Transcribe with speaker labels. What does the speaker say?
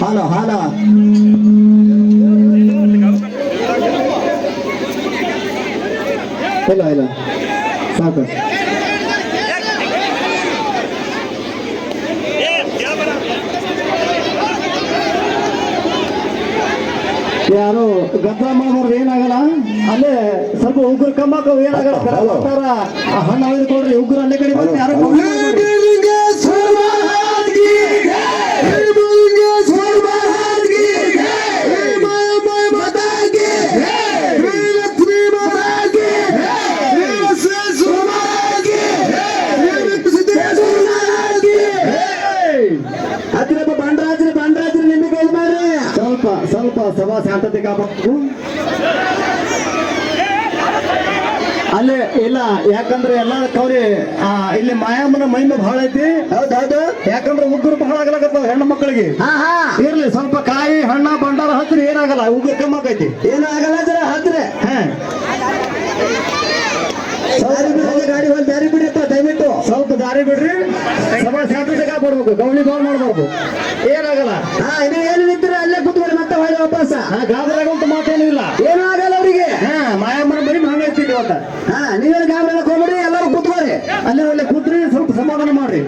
Speaker 1: Hello hello ಇಲ್ಲ ಇಲ್ಲ ಸಾಕು ಯಾರು ಗದ್ದಲ ಮಾಡೋರು ಏನಾಗಲ್ಲ? ಅಲ್ಲೇ ಸ್ವಲ್ಪ ಉಗ್ರ ಕಮ್ಮಕ್ಕ ಏನಾಗಲ್ಲ? ಹಣ್ಣು ಆಗಿದ್ಕೊಂಡ್ರೆ ಕೊಡ್ರಿ ಉಗ್ರ ಅಲ್ಲೇ ಕಡೆ ಯಾರು ಸ್ವಲ್ಪ ಸಭಾ ಶಾಂತತೆ ಕಾಪಾಡಬೇಕು ಅಲ್ಲೇ ಇಲ್ಲ ಯಾಕಂದ್ರೆ ಎಲ್ಲ ಕೌರಿ ಆ, ಇಲ್ಲಿ ಮಾಯಾಮನ ಮಹಿಮೆ ಬಹಳ ಐತಿ.
Speaker 2: ಹೌದೌದು
Speaker 1: ಯಾಕಂದ್ರೆ ಉಗ್ರು ಬಹಳ ಆಗಲಾಗತ್ತ ಹೆಣ್ಣು ಮಕ್ಕಳಿಗೆ.
Speaker 2: ಹಾ ಹಾ.
Speaker 1: ಇರ್ಲಿ ಸ್ವಲ್ಪ ಕಾಯಿ ಹಣ್ಣ ಬಂಡಾರ ಹತ್ರ ಏನಾಗಲ್ಲ ಉಗ್ರ ಕಮ್ಮಕೈತಿ
Speaker 2: ಏನಾಗಲ್ಲ ಜರ ಜರ ಗಾಡಿ
Speaker 1: ಹಾ
Speaker 2: ದಾರಿ ಬಿಡಿ ಬಿಡಿಪ್ಪ ದಯವಿಟ್ಟು.
Speaker 1: ಸ್ವಲ್ಪ ದಾರಿ ಬಿಡ್ರಿ. ಸಭಾ ಶಾಂತತೆ ಕಾಪಾಡ್ಬೇಕು ಗೌಳಿ ಬಾಳ್ ಮಾಡ್ಬಾರ್ದು. ಏನಾಗಲ್ಲ.
Speaker 2: ಹಾ ಇನ್ನು ಏನು ನಿಂತಿರ ಅಲ್ಲೇ ಕೂತ್ಕೊಳ್ಳಿ
Speaker 1: ಇವತ್ತ
Speaker 2: ಹಾ ನೀವೇನು ಗಾಬರಿ ಎಲ್ಲರೂ ಕೂತ್ಕೋರಿ
Speaker 1: ಅಲ್ಲೇ ಒಳ್ಳೆ ಕೂತ್ರಿ ಸ್ವಲ್ಪ ಸಮಾಧಾನ ಮಾಡ್ರಿ.